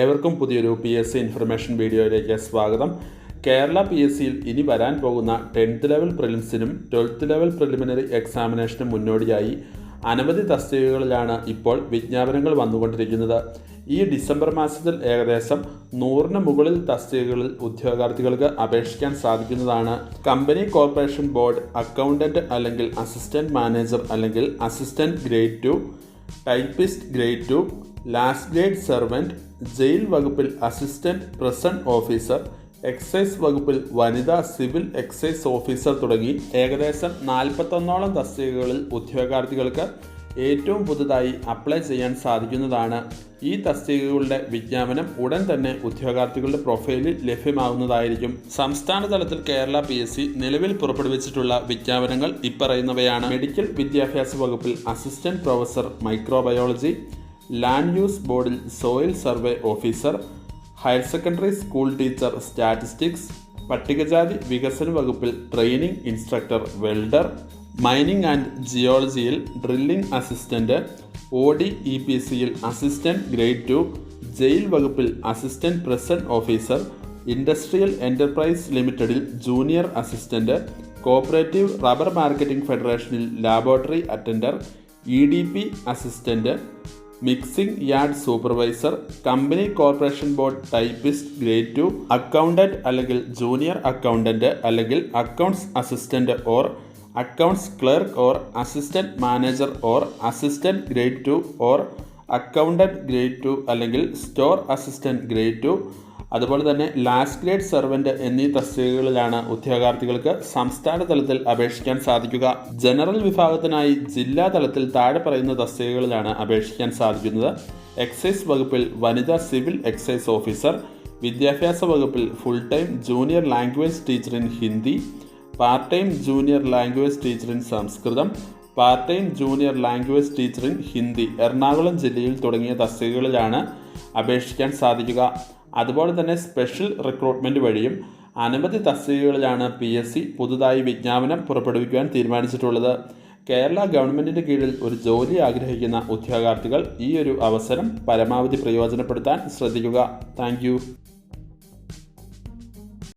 ഏവർക്കും പുതിയൊരു P S C information വീഡിയോയിലേക്ക് സ്വാഗതം. കേരള പി എസ് സിയിൽ ഇനി വരാൻ പോകുന്ന ടെൻത്ത് ലെവൽ പ്രിലിംസിനും ട്വൽത്ത് ലെവൽ പ്രിലിമിനറി എക്സാമിനേഷനും മുന്നോടിയായി അനവധി തസ്തികകളിലാണ് ഇപ്പോൾ വിജ്ഞാപനങ്ങൾ വന്നുകൊണ്ടിരിക്കുന്നത്. ഈ ഡിസംബർ മാസത്തിൽ ഏകദേശം നൂറിന് മുകളിൽ തസ്തികകളിൽ ഉദ്യോഗാർത്ഥികൾക്ക് അപേക്ഷിക്കാൻ സാധിക്കുന്നതാണ്. കമ്പനി കോർപ്പറേഷൻ ബോർഡ് അക്കൗണ്ടന്റ് അല്ലെങ്കിൽ അസിസ്റ്റന്റ് മാനേജർ അല്ലെങ്കിൽ assistant grade two typist grade two last grade servant jail വകുപ്പിൽ അസിസ്റ്റന്റ് പ്രസന്റ് ഓഫീസർ എക്സൈസ് വകുപ്പിൽ വനിതാ സിവിൽ എക്സൈസ് ഓഫീസർ തുടങ്ങി ഏകദേശം നാൽപ്പത്തൊന്നോളം തസ്തികകളിൽ ഉദ്യോഗാർത്ഥികൾക്ക് ഏറ്റവും പുതുതായി അപ്ലൈ ചെയ്യാൻ സാധിക്കുന്നതാണ്. ഈ തസ്തികകളുടെ വിജ്ഞാപനം ഉടൻ തന്നെ ഉദ്യോഗാർത്ഥികളുടെ പ്രൊഫൈലിൽ ലഭ്യമാകുന്നതായിരിക്കും സംസ്ഥാന തലത്തിൽ കേരള പി എസ് സി നിലവിൽ പുറപ്പെടുവിച്ചിട്ടുള്ള വിജ്ഞാപനങ്ങൾ ഇപ്പറയുന്നവയാണ്. മെഡിക്കൽ വിദ്യാഭ്യാസ വകുപ്പിൽ assistant professor microbiology land use ബോർഡിൽ soil survey officer higher secondary school teacher statistics പട്ടികജാതി വികസന വകുപ്പിൽ training instructor welder mining and ജിയോളജിയിൽ drilling assistant O D E P സിയിൽ അസിസ്റ്റന്റ് ഗ്രേഡ് ടു ജയിൽ വകുപ്പിൽ assistant prison officer industrial enterprise ലിമിറ്റഡിൽ junior assistant cooperative rubber marketing ഫെഡറേഷനിൽ laboratory attender E D P assistant mixing yard supervisor company corporation board typist grade two accountant അല്ലെങ്കിൽ junior accountant അല്ലെങ്കിൽ accounts assistant or accounts clerk or assistant manager or assistant grade two or accountant grade two അല്ലെങ്കിൽ store assistant grade two അതുപോലെ തന്നെ last grade servant എന്നീ തസ്തികകളിലാണ് ഉദ്യോഗാർത്ഥികൾക്ക് സംസ്ഥാന തലത്തിൽ അപേക്ഷിക്കാൻ സാധിക്കുക. ജനറൽ വിഭാഗത്തിനായി ജില്ലാ തലത്തിൽ താഴെ പറയുന്ന തസ്തികകളിലാണ് അപേക്ഷിക്കാൻ സാധിക്കുന്നത്. എക്സൈസ് വകുപ്പിൽ വനിതാ സിവിൽ എക്സൈസ് ഓഫീസർ വിദ്യാഭ്യാസ വകുപ്പിൽ full time junior language teacher in Hindi part time junior language teacher in Sanskrit part time junior language teacher Hindi. Ernakulam ജില്ലയിൽ തുടങ്ങിയ തസ്തികകളിലാണ് അപേക്ഷിക്കാൻ സാധിക്കുക. അതുപോലെ തന്നെ സ്പെഷ്യൽ റിക്രൂട്ട്മെന്റ് വഴിയും അനവധി തസ്തികകളിലാണ് പി എസ് സി പുതുതായി വിജ്ഞാപനം പുറപ്പെടുവിക്കുവാൻ തീരുമാനിച്ചിട്ടുള്ളത്. കേരള ഗവൺമെന്റിന്റെ കീഴിൽ ഒരു ജോലി ആഗ്രഹിക്കുന്ന ഉദ്യോഗാർത്ഥികൾ ഈ ഒരു അവസരം പരമാവധി പ്രയോജനപ്പെടുത്താൻ ശ്രദ്ധിക്കുക. താങ്ക്